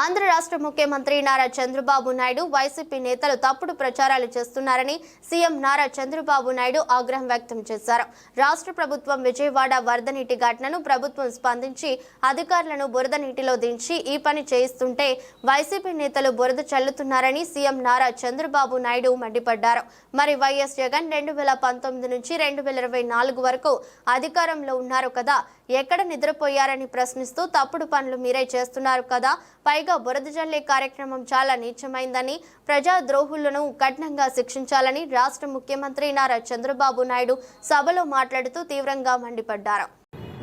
ఆంధ్ర రాష్ట్ర ముఖ్యమంత్రి నారా చంద్రబాబు నాయుడు వైసీపీ నేతలు తప్పుడు ప్రచారాలు చేస్తున్నారని సీఎం నారా చంద్రబాబు నాయుడు ఆగ్రహం వ్యక్తం చేశారు. రాష్ట్ర ప్రభుత్వం విజయవాడ వరద నీటి ఘటనను ప్రభుత్వం స్పందించి అధికారులను బురద నీటిలో దించి ఈ పని చేయిస్తుంటే వైసీపీ నేతలు బురద చల్లుతున్నారని సీఎం నారా చంద్రబాబు నాయుడు మండిపడ్డారు. మరి వైఎస్ జగన్ రెండు వేల పంతొమ్మిది నుంచి రెండు వేల ఇరవై నాలుగు వరకు అధికారంలో ఉన్నారు కదా ఎక్కడ నిద్రపోయారని ప్రశ్నిస్తూ తప్పుడు పనులు మీరే చేస్తున్నారు కదా. పైగా బురద జల్లే కార్యక్రమం చాలా నీచమైందని ప్రజా ద్రోహులను కఠినంగా శిక్షించాలని రాష్ట్ర ముఖ్యమంత్రి నారా చంద్రబాబు నాయుడు సభలో మాట్లాడుతూ తీవ్రంగా మండిపడ్డారు.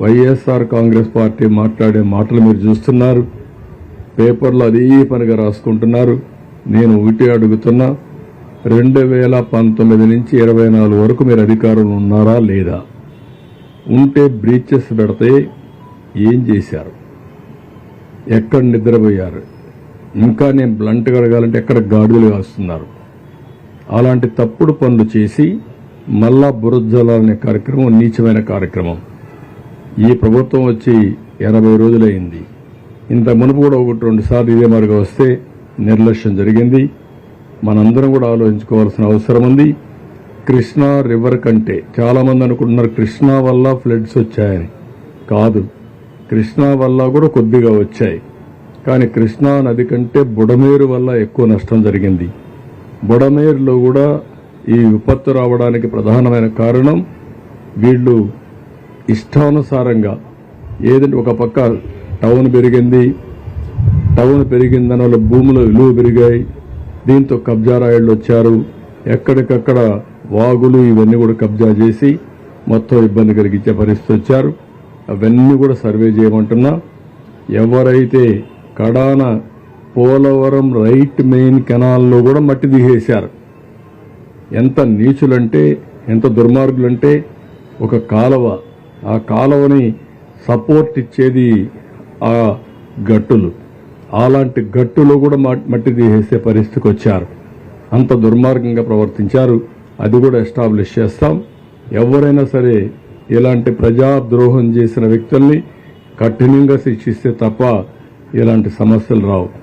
వైఎస్ఆర్ కాంగ్రెస్ పార్టీ మాట్లాడే మాటలు మీరు చూస్తున్నారు. పేపర్లో అదే పనిగా రాసుకుంటున్నారు. నేను ఒకటి అడుగుతున్నా రెండు వేల పంతొమ్మిది నుంచి ఇరవై నాలుగు వరకు మీరు అధికారంలో ఉన్నారా లేదా? ఉంటే బ్రీచెస్ పెడితే ఏం చేశారు? ఎక్కడ నిద్రపోయారు? ఇంకా నేను బ్లంట్గా అడగాలంటే ఎక్కడ గాడిదలు కాస్తున్నారు? అలాంటి తప్పుడు పనులు చేసి మళ్ళా బురజలాలనే కార్యక్రమం నీచమైన కార్యక్రమం. ఈ ప్రభుత్వం వచ్చి ఎనభై రోజులైంది. ఇంత మునుపు కూడా ఒకటి రెండు సార్లు ఇదే మరుగా వస్తే నిర్లక్ష్యం జరిగింది. మనందరం కూడా ఆలోచించుకోవాల్సిన అవసరం ఉంది. కృష్ణా రివర్ కంటే చాలామంది అనుకుంటున్నారు కృష్ణా వల్ల ఫ్లడ్స్ వచ్చాయని. కాదు కృష్ణా వల్ల కూడా కొద్దిగా వచ్చాయి. కానీ కృష్ణా నది కంటే బుడమేరు వల్ల ఎక్కువ నష్టం జరిగింది. బుడమేరులో కూడా ఈ విపత్తు రావడానికి ప్రధానమైన కారణం వీళ్ళు ఇష్టానుసారంగా ఏదంటే ఒక పక్క టౌన్ పెరిగింది టౌన్ పెరిగిందని వాళ్ళ భూముల విలువ పెరిగాయి దీంతో కబ్జా రాయుళ్ళు వచ్చారు ఎక్కడికక్కడ వాగులు ఇవన్నీ కూడా కబ్జా చేసి మొత్తం ఇబ్బంది కలిగించే పరిస్థితి వచ్చారు. అవన్నీ కూడా సర్వే చేయమంటున్నా ఎవరైతే కడాన పోలవరం రైట్ మెయిన్ కెనాల్లో కూడా మట్టి దిగేశారు. ఎంత నీచులంటే ఎంత దుర్మార్గులంటే ఒక కాలువ ఆ కాలువని సపోర్ట్ ఇచ్చేది ఆ గట్టులు. అలాంటి గట్టులో కూడా మట్టి తీసేసే పరిస్థితికి వచ్చారు. అంత దుర్మార్గంగా ప్రవర్తించారు. అది కూడా ఎస్టాబ్లిష్ చేస్తాం. ఎవరైనా సరే ఇలాంటి ప్రజాద్రోహం చేసిన వ్యక్తుల్ని కఠినంగా శిక్షిస్తే తప్ప ఇలాంటి సమస్యలు రావు.